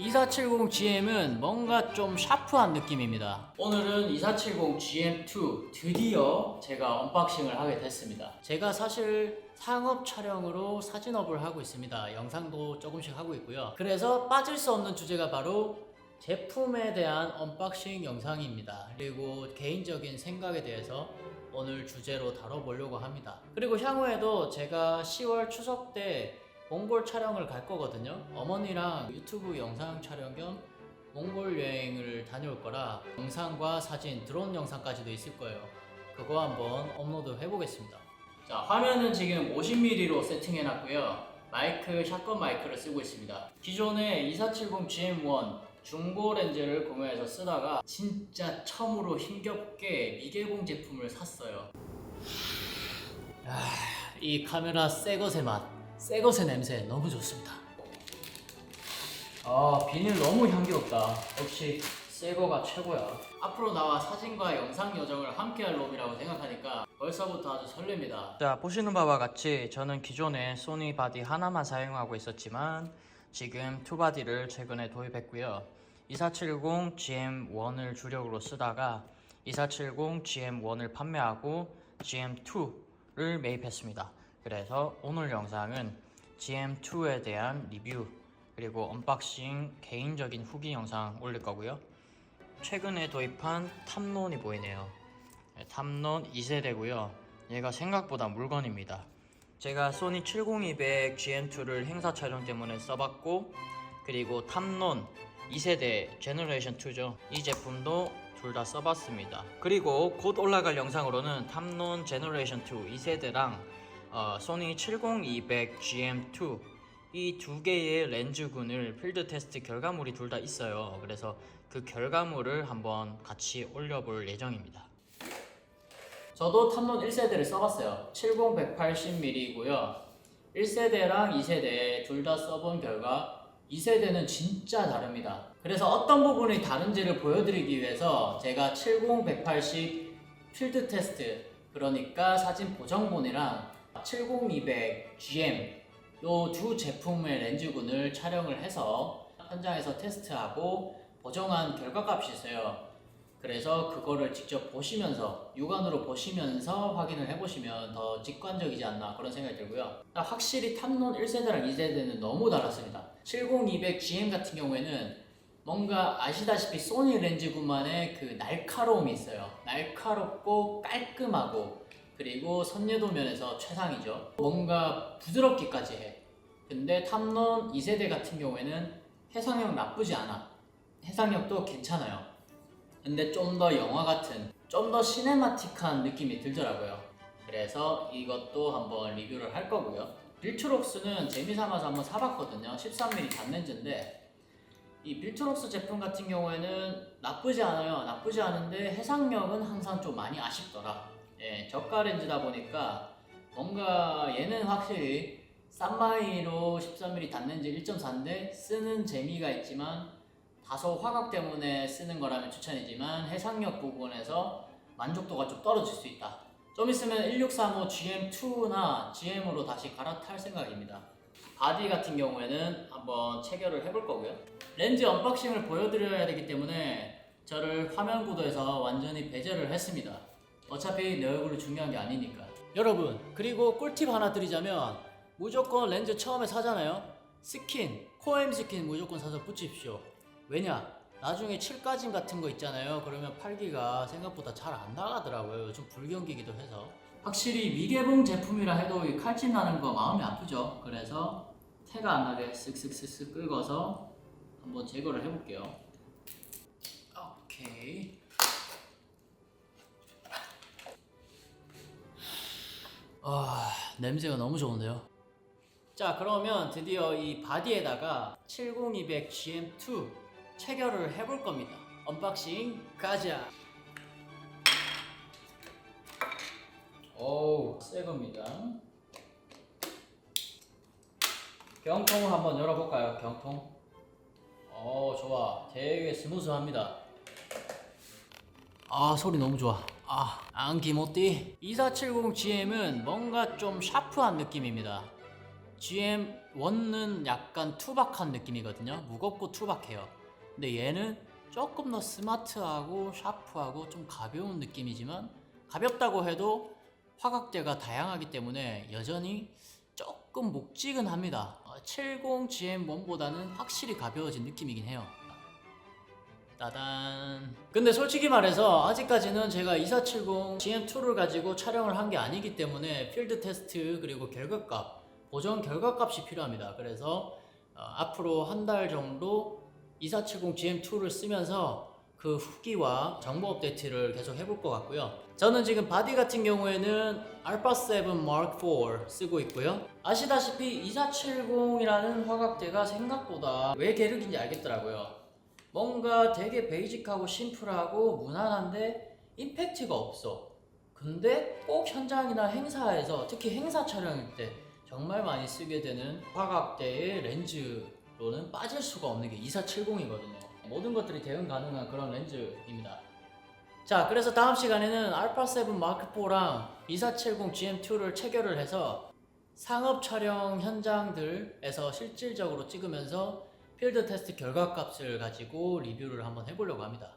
2470GM은 뭔가 좀 샤프한 느낌입니다. 오늘은 2470 GM2 드디어 제가 언박싱을 하게 됐습니다. 제가 사실 상업 촬영으로 사진업을 하고 있습니다. 영상도 조금씩 하고 있고요. 그래서 빠질 수 없는 주제가 바로 제품에 대한 언박싱 영상입니다. 그리고 개인적인 생각에 대해서 오늘 주제로 다뤄보려고 합니다. 그리고 향후에도 제가 10월 추석 때 몽골 촬영을 갈 거거든요. 어머니랑 유튜브 영상 촬영 겸 몽골 여행을 다녀올 거라 영상과 사진, 드론 영상까지도 있을 거예요. 그거 한번 업로드 해보겠습니다. 자, 화면은 지금 50mm로 세팅해 놨고요. 마이크, 샷건 마이크를 쓰고 있습니다. 기존에 2470 GM1 중고 렌즈를 구매해서 쓰다가 진짜 처음으로 힘겹게 미개봉 제품을 샀어요. 아, 이 카메라 새 것의 맛, 새 것의 냄새 너무 좋습니다. 아, 비닐 너무 향기롭다. 역시 새 거가 최고야. 앞으로 나와 사진과 영상 여정을 함께할 놈이라고 생각하니까 벌써부터 아주 설렙니다. 자, 보시는 바와 같이 저는 기존에 소니 바디 하나만 사용하고 있었지만 지금 투 바디를 최근에 도입했고요. 2470 GM1을 주력으로 쓰다가 2470 GM1을 판매하고 GM2를 매입했습니다. 그래서 오늘 영상은 GM2에 대한 리뷰 그리고 언박싱 개인적인 후기 영상 올릴 거고요. 최근에 도입한 탑론이 보이네요. 네, 탑론 2세대고요. 얘가 생각보다 물건입니다. 제가 소니 70200 GM2를 행사 촬영 때문에 써봤고 그리고 탑론 2세대 제너레이션 2죠. 이 제품도 둘 다 써봤습니다. 그리고 곧 올라갈 영상으로는 탑론 제너레이션 2 2세대랑 어, 소니 70200 GM2 이 두 개의 렌즈군을 필드 테스트 결과물이 둘 다 있어요. 그래서 그 결과물을 한번 같이 올려볼 예정입니다. 저도 탑론 1세대를 써봤어요. 70 180mm이고요. 1세대랑 2세대 둘 다 써본 결과 2세대는 진짜 다릅니다. 그래서 어떤 부분이 다른지를 보여드리기 위해서 제가 70 180 필드 테스트 그러니까 사진 보정본이랑 70 200 GM 요두 제품의 렌즈군을 촬영을 해서 현장에서 테스트하고 보정한 결과값이 있어요. 그래서 그거를 직접 보시면서 육안으로 보시면서 확인을 해보시면 더 직관적이지 않나 그런 생각이 들고요. 확실히 탑론 1세대랑 2세대는 너무 달랐습니다. 70200 GM 같은 경우에는 뭔가 아시다시피 소니 렌즈군만의 그 날카로움이 있어요. 날카롭고 깔끔하고 그리고 선녀도 면에서 최상이죠. 뭔가 부드럽기까지 해. 근데 탑론 2세대 같은 경우에는 해상력 나쁘지 않아. 해상력도 괜찮아요. 근데 좀 더 영화 같은, 좀 더 시네마틱한 느낌이 들더라고요. 그래서 이것도 한번 리뷰를 할 거고요. 빌트록스는 재미삼아서 한번 사봤거든요. 13mm 단렌즈인데 이 빌트록스 제품 같은 경우에는 나쁘지 않아요. 나쁘지 않은데 해상력은 항상 좀 많이 아쉽더라. 예, 저가 렌즈다 보니까 뭔가 얘는 확실히 싼마이로 13mm 단렌즈 1.4인데 쓰는 재미가 있지만 다소 화각 때문에 쓰는 거라면 추천이지만 해상력 부분에서 만족도가 좀 떨어질 수 있다. 좀 있으면 1635 GM2나 GM으로 다시 갈아탈 생각입니다. 바디 같은 경우에는 한번 체결을 해볼 거고요. 렌즈 언박싱을 보여드려야 되기 때문에 저를 화면 구도에서 완전히 배제를 했습니다. 어차피 내 얼굴이 중요한 게 아니니까. 여러분, 그리고 꿀팁 하나 드리자면 무조건 렌즈 처음에 사잖아요. 스킨, 코엠 스킨 무조건 사서 붙이십시오. 왜냐? 나중에 칠가짐 같은 거 있잖아요. 그러면 팔기가 생각보다 잘 안 나가더라고요. 요즘 불경기기도 해서. 확실히 미개봉 제품이라 해도 이 칼집 나는 거 마음이 아프죠. 그래서 태가 안 나게 쓱쓱쓱쓱 긁어서 한번 제거를 해볼게요. 오케이. 아, 냄새가 너무 좋은데요. 자, 그러면 드디어 이 바디에다가 70200 GM2 체결을 해볼 겁니다. 언박싱 가자. 오, 새 겁니다. 경통을 한번 열어볼까요? 경통. 오, 좋아. 되게 스무스합니다. 아, 소리 너무 좋아. 아, 안기모띠. 2470GM은 뭔가 좀 샤프한 느낌입니다. GM1은 약간 투박한 느낌이거든요. 무겁고 투박해요. 근데 얘는 조금 더 스마트하고 샤프하고 좀 가벼운 느낌이지만 가볍다고 해도 화각대가 다양하기 때문에 여전히 조금 묵직은 합니다. 70 GM1보다는 확실히 가벼워진 느낌이긴 해요. 따단. 근데 솔직히 말해서 아직까지는 제가 2470 GM2를 가지고 촬영을 한 게 아니기 때문에 필드 테스트 그리고 결과값, 보정 결과값이 필요합니다. 그래서 어, 앞으로 한 달 정도 2470 GM2를 쓰면서 그 후기와 정보 업데이트를 계속 해볼 것 같고요. 저는 지금 바디 같은 경우에는 알파 7 Mark IV 쓰고 있고요. 아시다시피 2470이라는 화각대가 생각보다 왜 계륵인지 알겠더라고요. 뭔가 되게 베이직하고 심플하고 무난한데 임팩트가 없어. 근데 꼭 현장이나 행사에서 특히 행사 촬영일 때 정말 많이 쓰게 되는 화각대의 렌즈로는 빠질 수가 없는 게 2470이거든요. 모든 것들이 대응 가능한 그런 렌즈입니다. 자, 그래서 다음 시간에는 알파 7 마크 4랑 2470 GM2를 체결을 해서 상업 촬영 현장들에서 실질적으로 찍으면서 필드 테스트 결과 값을 가지고 리뷰를 한번 해보려고 합니다.